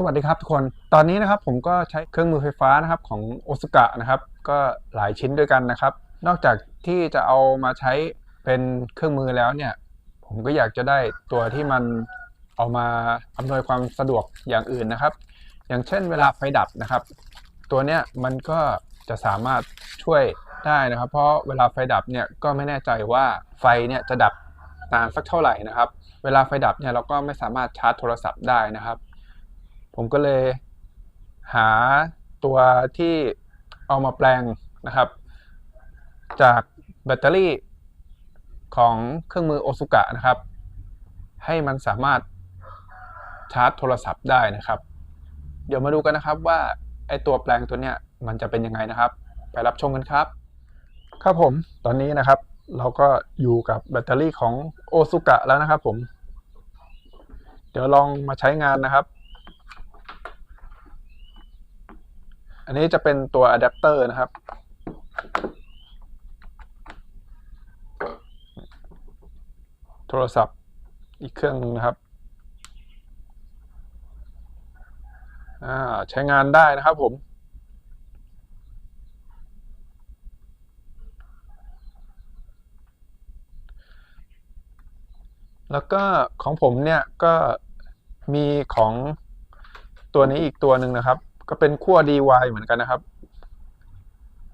สวัสดีครับทุกคน ตอนนี้นะครับผมก็ใช้เครื่องมือไฟฟ้านะครับของโอซ k a นะครับ ก็หลายชิ้นด้วยกันนะครับ นอกจากที่จะเอามาใช้เป็นเครื่องมือแล้วเนี่ย ผมก็อยากจะได้ตัวที่มันเอามาอำนวยความสะดวกอย่างอื่นนะครับ อย่างเช่นเวลาไฟดับนะครับ ตัวเนี้ยมันก็จะสามารถช่วยได้นะครับ เพราะเวลาไฟดับเนี่ยก็ไม่แน่ใจว่าไฟเนี่ยจะดับนานสักเท่าไหร่นะครับ เวลาไฟดับเนี่ยเราก็ไม่สามารถชาร์จโทรศัพท์ได้นะครับ ผมก็เลยหาตัวที่เอามาแปลงนะครับ จากแบตเตอรี่ของเครื่องมือโอซุกะนะครับ ให้มันสามารถชาร์จโทรศัพท์ได้นะครับ เดี๋ยวมาดูกันนะครับว่าไอตัวแปลงตัวเนี้ยมันจะเป็นยังไงนะครับ ไปรับชมกันครับ ครับผมตอนนี้นะครับ เราก็อยู่กับแบตเตอรี่ของโอซุกะแล้วนะครับผม เดี๋ยวลองมาใช้งานนะครับ อันนี้จะเป็นตัวอะแดปเตอร์นะครับ โทรศัพท์อีกเครื่องนึงนะครับใช้งานได้นะครับผม แล้วก็ของผมเนี่ยก็มีของตัวนี้อีกตัวหนึ่งนะครับ ก็เป็นขั้ว DY เหมือนกันนะครับ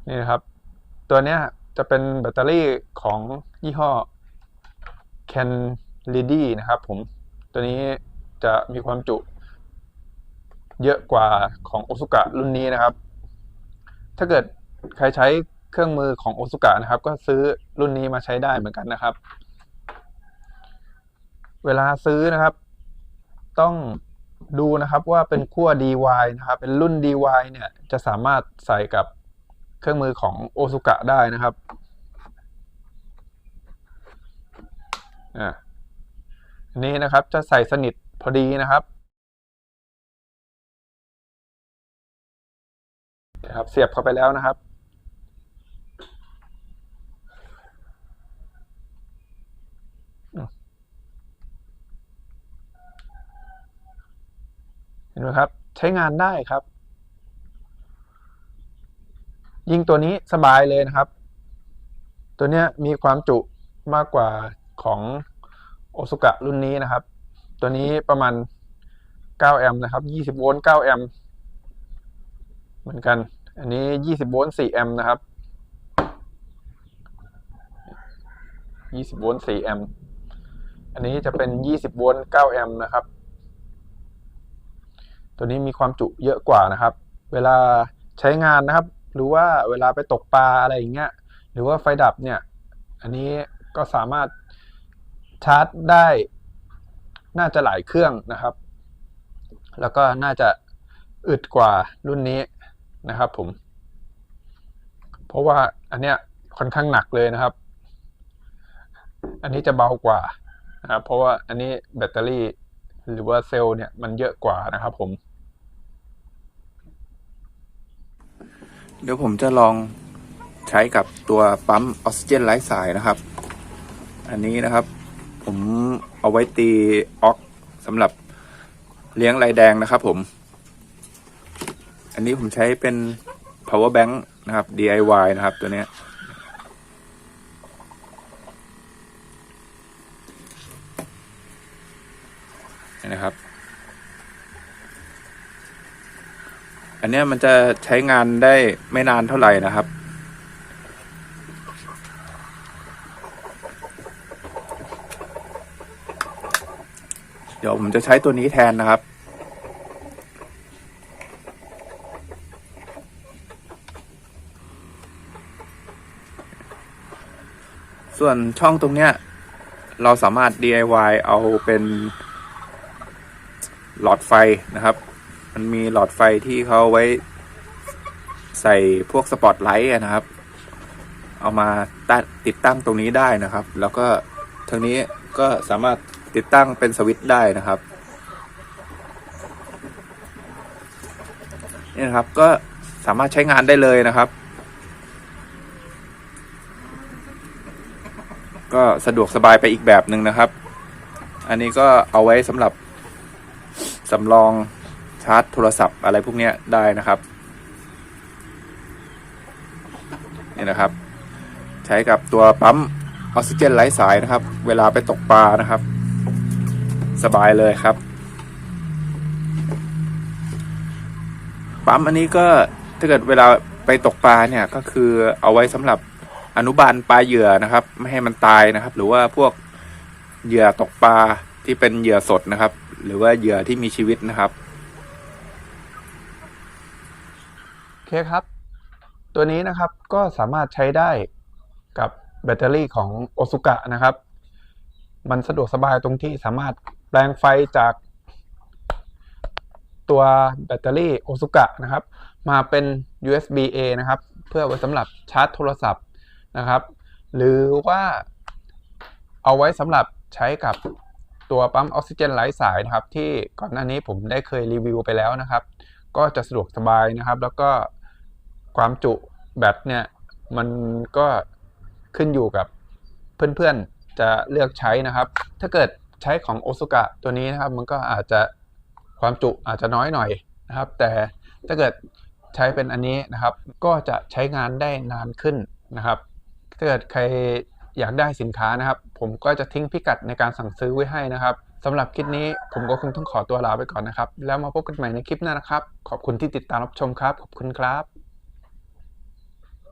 นี่นะครับ ตัวเนี้ยจะเป็นแบตเตอรี่ของยี่ห้อ Can l e d y นะครับผม ตัวนี้จะมีความจุ เยอะกว่าของโอซุกะรุ่นนี้นะครับ ถ้าเกิดใครใช้เครื่องมือของโอซุกะนะครับ ก็ซื้อรุ่นนี้มาใช้ได้เหมือนกันนะครับ เวลาซื้อนะครับ ต้อง ดูนะครับว่าเป็นขั้ว DY นะครับ เป็นรุ่น DY เนี่ยจะสามารถใส่กับเครื่องมือของโอซุกะได้นะครับอันนี้นะครับจะใส่สนิทพอดีนะครับนะครับ เสียบเข้าไปแล้วนะครับ เห็นไหมครับ ใช้งานได้ครับ ยิงตัวนี้สบายเลยนะครับ ตัวเนี้ยมีความจุมากกว่าของโอซุกะรุ่นนี้นะครับ ตัวนี้ประมาณ 9 แอมป์นะครับ 20 โวลต์ 9 แอมป์เหมือนกัน อันนี้ 20 โวลต์ 4 แอมป์นะครับ 20 โวลต์ 4 แอมป์ อันนี้จะเป็น 20 โวลต์ 9 แอมป์นะครับ ตัวนี้มีความจุเยอะกว่านะครับ เวลาใช้งานนะครับ หรือว่าเวลาไปตกปลาอะไรอย่างเงี้ย หรือว่าไฟดับเนี่ย อันนี้ก็สามารถชาร์จได้ น่าจะหลายเครื่องนะครับ แล้วก็น่าจะอึดกว่ารุ่นนี้นะครับผม เพราะว่าอันเนี้ยค่อนข้างหนักเลยนะครับ อันนี้จะเบากว่านะครับเพราะว่าอันนี้แบตเตอรี่ หรือว่าเซลล์เนี่ยมันเยอะกว่านะครับผม เดี๋ยวผมจะลองใช้กับตัวปั๊มออกซิเจนไร้สายนะครับ อันนี้นะครับ ผมเอาไว้ตีออกสำหรับเลี้ยงลายแดงนะครับผม อันนี้ผมใช้เป็น power bank นะครับ DIY นะครับตัวเนี้ย นะครับ อันเนี้ยมันจะใช้งานได้ไม่นานเท่าไหร่นะครับ เดี๋ยวผมจะใช้ตัวนี้แทนนะครับส่วนช่องตรงเนี้ย เราสามารถ DIY เอาเป็น หลอดไฟนะครับ มันมีหลอดไฟที่เขาไว้ใส่พวกสปอตไลท์นะครับ เอามาต,ติดตั้งตรงนี้ได้นะครับ แล้วก็ทางนี้ก็สามารถติดตั้งเป็นสวิตช์ได้นะครับนี่นะครับก็สามารถใช้งานได้เลยนะครับ ก็สะดวกสบายไปอีกแบบหนึ่งนะครับ อันนี้ก็เอาไว้สำหรับ สำรองชาร์จโทรศัพท์อะไรพวกนี้ได้นะครับนี่นะครับ ใช้กับตัวปั๊มออกซิเจนไร้สายนะครับ เวลาไปตกปลานะครับ สบายเลยครับ ปั๊มอันนี้ก็ถ้าเกิดเวลาไปตกปลาเนี่ยก็คือเอาไว้สำหรับอนุบาลปลาเหยื่อนะครับ ไม่ให้มันตายนะครับ หรือว่าพวกเหยื่อตกปลาที่เป็นเหยื่อสดนะครับ หรือว่าเหยื่อที่มีชีวิตนะครับ โอเคครับ ตัวนี้นะครับก็สามารถใช้ได้กับแบตเตอรี่ของโอซุกะนะครับ มันสะดวกสบายตรงที่สามารถแปลงไฟจากตัวแบตเตอรี่โอซุกะนะครับ มาเป็น USB A นะครับ เพื่อไว้สำหรับชาร์จโทรศัพท์นะครับ หรือว่าเอาไว้สำหรับใช้กับ ตัวปั๊มออกซิเจนไร้สายนะครับ ที่ก่อนหน้านี้ผมได้เคยรีวิวไปแล้วนะครับ ก็จะสะดวกสบายนะครับ แล้วก็ความจุแบตเนี่ยมันก็ขึ้นอยู่กับเพื่อนๆจะเลือกใช้นะครับ ถ้าเกิดใช้ของโอซุกะตัวนี้นะครับ มันก็อาจจะความจุอาจจะน้อยหน่อยนะครับ แต่ถ้าเกิดใช้เป็นอันนี้นะครับ ก็จะใช้งานได้นานขึ้นนะครับ ถ้าเกิดใคร อยากได้สินค้านะครับ ผมก็จะทิ้งพิกัดในการสั่งซื้อไว้ให้นะครับสำหรับคลิปนี้ผมก็คงต้องขอตัวลาไปก่อนนะครับ แล้วมาพบกันใหม่ในคลิปหน้านะครับ ขอบคุณที่ติดตามรับชมครับ ขอบคุณครับ